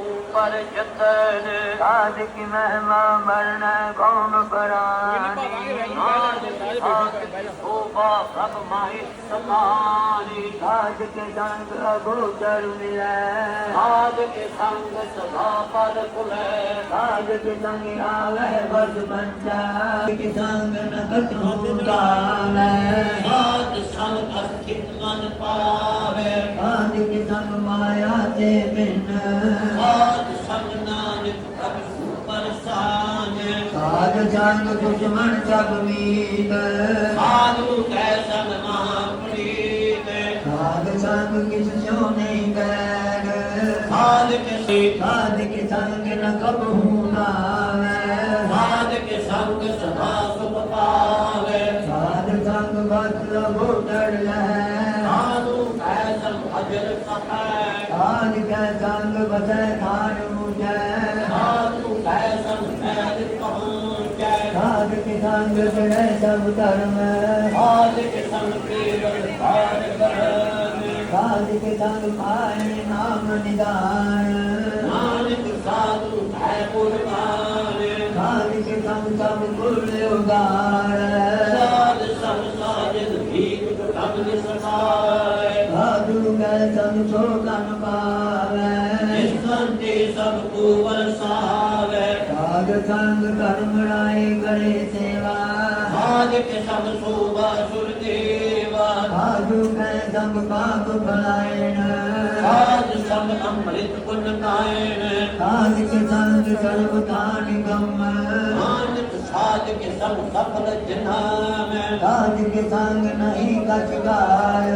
ਊਪਰ ਜਤਨ। ਸਾਧਕ ਮਹਿਮਾ ਮਰਨ ਕੌਣ ਸੋਭਾ ਸਭ ਮਾਹਿ ਸਮਾਨੀ ਸਾਧਕ ਸੰਗ ਸਾਧ ਕੇ ਸੰਗ ਪਦ ਕੁਲੈ ਸਾਧਕ ਸੰਗ ਆਵੈ ਬਦ ਬੰਚਾ। ਕਿ ਸੰਗ ਨ ਕਤੂ ਅਸਥਿਤ ਮਨ ਪਾਵੇ। ਸਾਧਕ ਸੰਗ ਮਾਇਆ ਤੇ ਬਿਨ। ਸਾਧ ਸੰਗ ਨਾਨਕ ਪ੍ਰਭੂ ਪਰਸਾਨੇ ਸਾਧ ਸੰਗ ਦੁਸ਼ਮਣ ਸਭ ਮੀਤ। ਸਾਧੂ ਕੈ ਸੰਗ ਮਹਾਪ੍ਰੀਤ ਸਾਧ ਸੰਗ ਕਿਸ ਸਿਉ ਨਹੀਂ ਗੈਰ ਸਾਧ ਕੇ ਸਾਧ ਕੇ ਸੰਗ ਨ ਕਬਹੂ ਨਾਵੈ। ਸਾਧ ਸੰਗ ਬਸ ਅਗੋਚਰ ਲੈ ਸਾਧੂ ਕੈ ਸੰਗ ਅਜਰ ਸਹਾਇ ਸਾਧ ਕੈ ਸੰਗ ਬਸੈ ਖਾਨ ਮੁਝੈ ਸਾਧੂ ਕੈ ਸੰਗ ਪੈਦ ਪਹੁੰਚੈ ਸਾਧ ਕੇ ਸੰਗ ਜੜੈ ਸਭ ਧਰਮ ਸਾਧ ਕੇ ਸੰਗ ਨਿਸਕਾਏ ਸਾਧੂ ਕੈ ਸੰਗ ਸੋ ਕਨ ਪਾਵੈ ਇਸ ਸੰਤੇ ਸਭ ਕੋ ਵਰਸਾਵੇ ਸਾਧ ਸੰਗ ਕਰਮ ਰਾਏ ਕਰੇ ਸੇਵਾ ਸਾਧ ਕੇ ਸੰਗ ਸੋਭਾ ਸੁਰ ਦੇਵਾ ਸਾਧੂ ਕੈ ਸੰਗ ਪਾਪ ਭਲਾਇਣ ਸਾਧ ਸੰਗ ਅੰਮ੍ਰਿਤ ਪੁੰਨ ਕਾਇਣ ਸਾਧ ਕੇ ਸੰਗ ਸਰਬ ਥਾਨ ਗਮ ਸਾਧ ਕੇ ਸੰਗ ਸਫਲ ਜਨਾਮੈ ਸਾਧ ਕੇ ਸੰਗ ਨਹੀਂ ਕਛ ਗਾਇ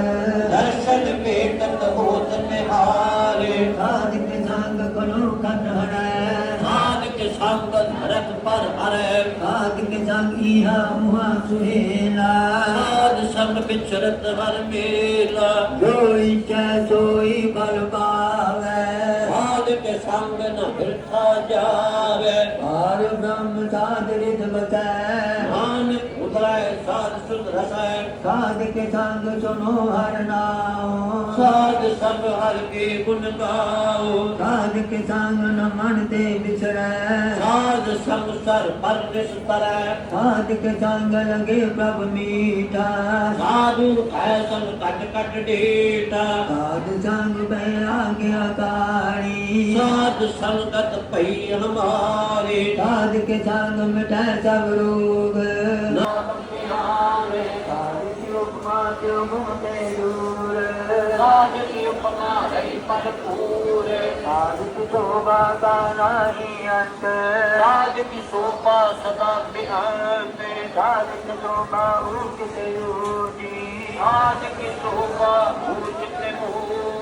ਦਰਸ਼ਨ ਭੇਟਤ ਹੋਤ ਨਿਹਾਰੇ। ਸਾਧ ਕੇ ਸੰਗ ਕਨੋ ਕਟ ਹਰੈ ਨਾਨਕ ਸੰਗ ਧਰਤ ਪਰ ਹਰੈ। ਸਾਧ ਕੇ ਸੰਗ ਇਹਾ ਮੁਹਾ ਸੁਹੇਲਾ। ਸਾਧ ਸੰਗ ਵਿਚਰਤ ਹਰ ਮੇਲਾ। ਜੋ ਇਚੈ ਸੋਈ ਬਲ ਪਾਵੈ। ਸਾਧ ਕੇ ਸੰਗ ਨ ਬਿਰਥਾ ਜਾਵੇ ਸਾਧ ਕੇ ਸੰਗ ਸੁਨੋ ਹਰ ਨਾਮ ਸਾਧ ਸਭ ਹਰ ਕੇ ਗੁਣ ਗਾਓ। ਸਾਧ ਕੇ ਸੰਗ ਨ ਮਨ ਤੇ ਵਿਸਰੈ ਸਾਧ ਸੰਗ ਸਰ ਪਰ ਨਿਸਤਰੈ ਸਾਧ ਕੇ ਸੰਗ ਲਗੇ ਪ੍ਰਭ ਮੀਠਾ। ਸਾਧੂ ਕੈ ਸੰਗ ਕਟ ਕਟ ਡੇਟਾ। ਸਾਧ ਸੰਗ ਬੈ ਆਗਿਆ ਸਾਧ ਸੰਗਤ ਪਈ ਹਮਾਰੇ। ਸਾਧ ਕੇ ਸੰਗ ਮਿਟੈ ਸਭ ਉਪਮਾ ਤਿਉ ਕੀ ਸ਼ੋਭਾ ਕਾ ਨਾਹੀ ਅੰਤ ਕੀ ਸੋਭਾ ਸਦਾ ਬਿਆੰਤ ਸਾਧ ਕੀ ਸ਼ੋਭਾ ਉਚਿਤ ਯੂਜੀ ਸਾਧ ਕੀ ਸੋਭਾ ਉਚਿਤ ਮੂਜੀ